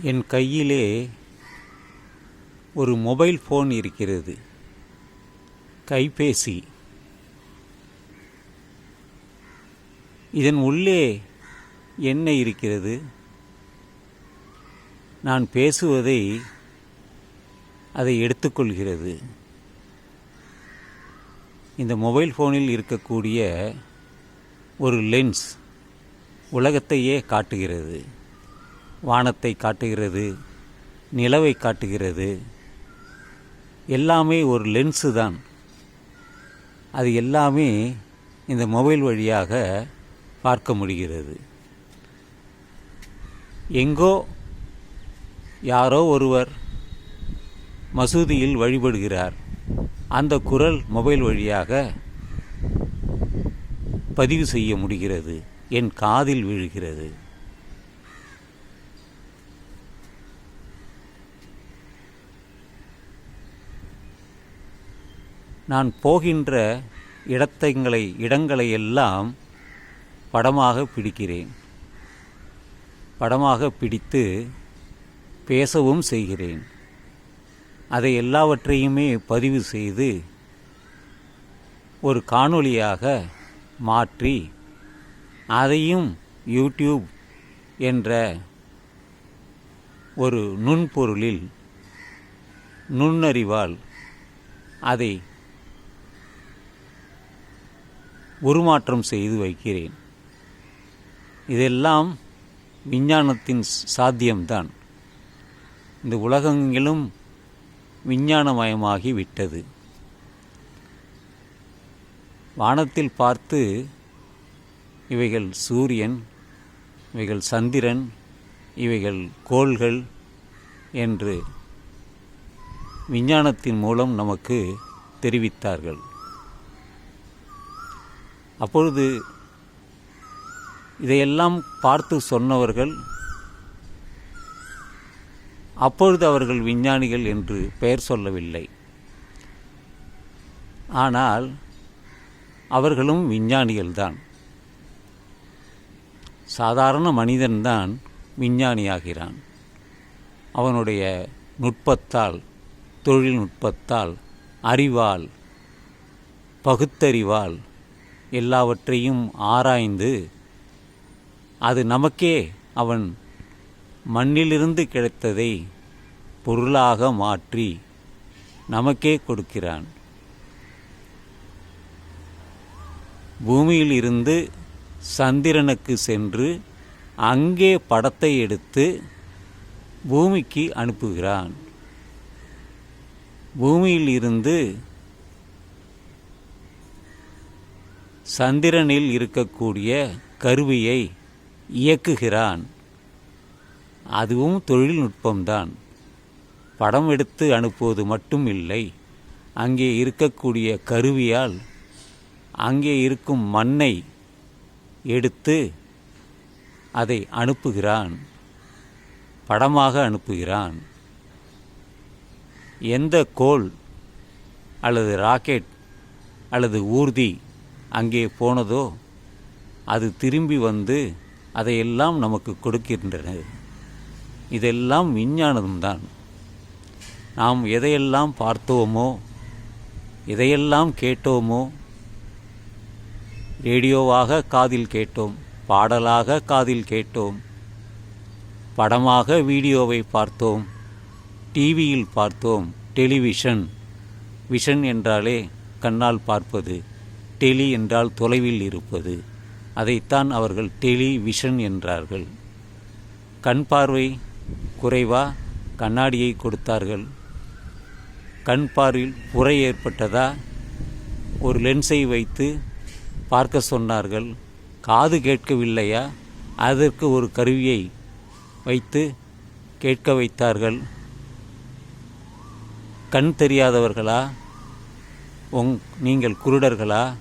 என் கையிலே ஒரு mobile phone இருக்கிறது. கைபேசி. இதன் உள்ளே என்ன இருக்கிறது? நான் பேசுவதை அதை எடுத்துக்கொள்கிறது. இந்த மொபைல் ஃபோனில் இருக்கக்கூடிய ஒரு லென்ஸ் உலகத்தையே காட்டுகிறது. வானத்தை காட்டுகிறது நிலவை காட்டுகிறது எல்லாமே ஒரு லென்ஸு தான். அது எல்லாமே இந்த மொபைல் வழியாக பார்க்க முடிகிறது. எங்கோ யாரோ ஒருவர் மசூதியில் வழிபடுகிறார். அந்த குரல் மொபைல் வழியாக பதிவு செய்ய முடிகிறது. என் காதில் விழுகிறது. நான் போகின்ற இடத்தங்களை இடங்களை எல்லாம் படமாக பிடிக்கிறேன். படமாக பிடித்து பேசவும் செய்கிறேன். அதை எல்லாவற்றையுமே பதிவு செய்து ஒரு காணொளியாக மாற்றி அதையும் யூடியூப் என்ற ஒரு நுண்பொருளில் நுண்ணறிவால் அதை உருமாற்றம் செய்து வைக்கிறேன். இதெல்லாம் விஞ்ஞானத்தின் சாத்தியம்தான். இந்த உலகங்களும் விஞ்ஞானமயமாகி விட்டது. வானத்தில் பார்த்து இவைகள் சூரியன் இவைகள் சந்திரன் இவைகள் கோள்கள் என்று விஞ்ஞானத்தின் மூலம் நமக்கு தெரிவித்தார்கள். அப்பொழுது இதையெல்லாம் பார்த்து சொன்னவர்கள் அப்பொழுது அவர்கள் விஞ்ஞானிகள் என்று பெயர் சொல்லவில்லை. ஆனால் அவர்களும் விஞ்ஞானிகள்தான். சாதாரண மனிதன்தான் விஞ்ஞானியாகிறான். அவனுடைய நுட்பத்தால் தொழில்நுட்பத்தால் அறிவால் பகுத்தறிவால் எல்லாவற்றையும் ஆராய்ந்து அது நமக்கே அவன் மண்ணிலிருந்து கிடைத்ததை பொருளாக மாற்றி நமக்கே கொடுக்கிறான். பூமியில் இருந்து சந்திரனுக்கு சென்று அங்கே படத்தை எடுத்து பூமிக்கு அனுப்புகிறான். பூமியில் இருந்து சந்திரனில் இருக்கக்கூடிய கருவியை இயக்குகிறான். அதுவும் தொழில்நுட்பம்தான். படம் எடுத்து அனுப்புவது மட்டும் இல்லை. அங்கே இருக்கக்கூடிய கருவியால் அங்கே இருக்கும் மண்ணை எடுத்து அதை அனுப்புகிறான். படமாக அனுப்புகிறான். எந்த கோல் அல்லது ராக்கெட் அல்லது ஊர்தி அங்கே போனதோ அது திரும்பி வந்து அதையெல்லாம் நமக்கு கொடுக்கின்றன. இதெல்லாம் விஞ்ஞானம்தான். நாம் எதையெல்லாம் பார்த்தோமோ எதையெல்லாம் கேட்டோமோ ரேடியோவாக காதில் கேட்டோம் பாடலாக காதில் கேட்டோம் படமாக வீடியோவை பார்த்தோம் டிவியில் பார்த்தோம் டெலிவிஷன் விஷன் என்றாலே கண்ணால் பார்ப்பது. டெலி என்றால் தொலைவில் இருப்பது. அதைத்தான் அவர்கள் டெலிவிஷன் என்றார்கள். கண் பார்வை குறைவா? கண்ணாடியை கொடுத்தார்கள். கண் பார்வையில் புரை ஏற்பட்டதா? ஒரு லென்ஸை வைத்து பார்க்க சொன்னார்கள். காது கேட்கவில்லையா? அதற்கு ஒரு கருவியை வைத்து கேட்க வைத்தார்கள். கண் தெரியாதவர்களா? உங் நீங்கள் குருடர்களா?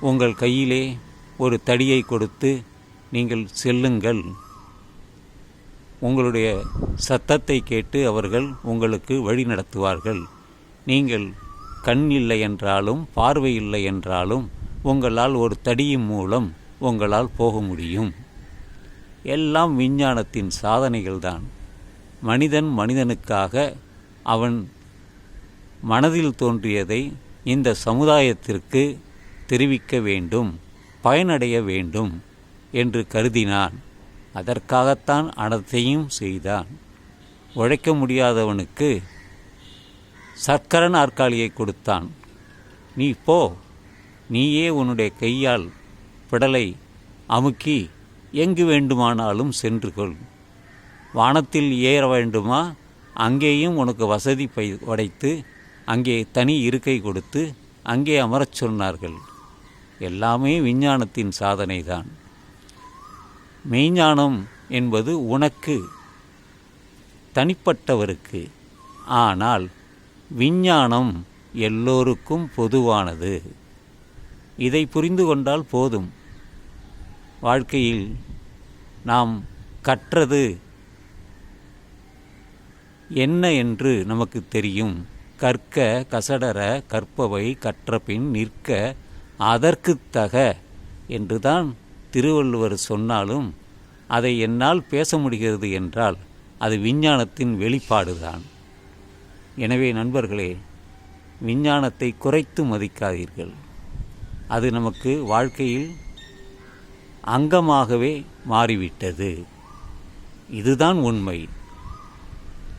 உங்கள் கையிலே ஒரு தடியை கொடுத்து நீங்கள் செல்லுங்கள். உங்களுடைய சத்தத்தை கேட்டு அவர்கள் உங்களுக்கு வழி நடத்துவார்கள். நீங்கள் கண் இல்லை என்றாலும் பார்வை இல்லை என்றாலும் உங்களால் ஒரு தடியின் மூலம் உங்களால் போக முடியும். எல்லாம் விஞ்ஞானத்தின் சாதனைகள்தான். மனிதன் மனிதனுக்காக அவன் மனதில் தோன்றியதை இந்த சமுதாயத்திற்கு தெரிவிக்க வேண்டும் பயனடைய வேண்டும் என்று கருதினான். அதற்காகத்தான் அனைத்தையும் செய்தான். உழைக்க முடியாதவனுக்கு சர்க்கர நாற்காலியை கொடுத்தான். நீ போ நீயே உன்னுடைய கையால் பிடலை அமுக்கி எங்கு வேண்டுமானாலும் சென்று கொள். வானத்தில் ஏற வேண்டுமா? அங்கேயும் உனக்கு வசதி பை உடைத்து அங்கே தனி இருக்கை கொடுத்து அங்கே அமரச் சொன்னார்கள். எல்லாமே விஞ்ஞானத்தின் சாதனைதான். மெய்ஞானம் என்பது உனக்கு தனிப்பட்டவருக்கு. ஆனால் விஞ்ஞானம் எல்லோருக்கும் பொதுவானது. இதை புரிந்து கொண்டால் போதும். வாழ்க்கையில் நாம் கற்றது என்ன என்று நமக்கு தெரியும். கற்க கசடர கற்பவை கற்றபின் நிற்க அதற்கு தக என்றுதான் திருவள்ளுவர் சொன்னாலும் அதை என்னால் பேச முடிகிறது என்றால் அது விஞ்ஞானத்தின் வெளிப்பாடுதான். எனவே நண்பர்களே விஞ்ஞானத்தை குறைத்து மதிக்காதீர்கள். அது நமக்கு வாழ்க்கையில் அங்கமாகவே மாறிவிட்டது. இதுதான் உண்மை.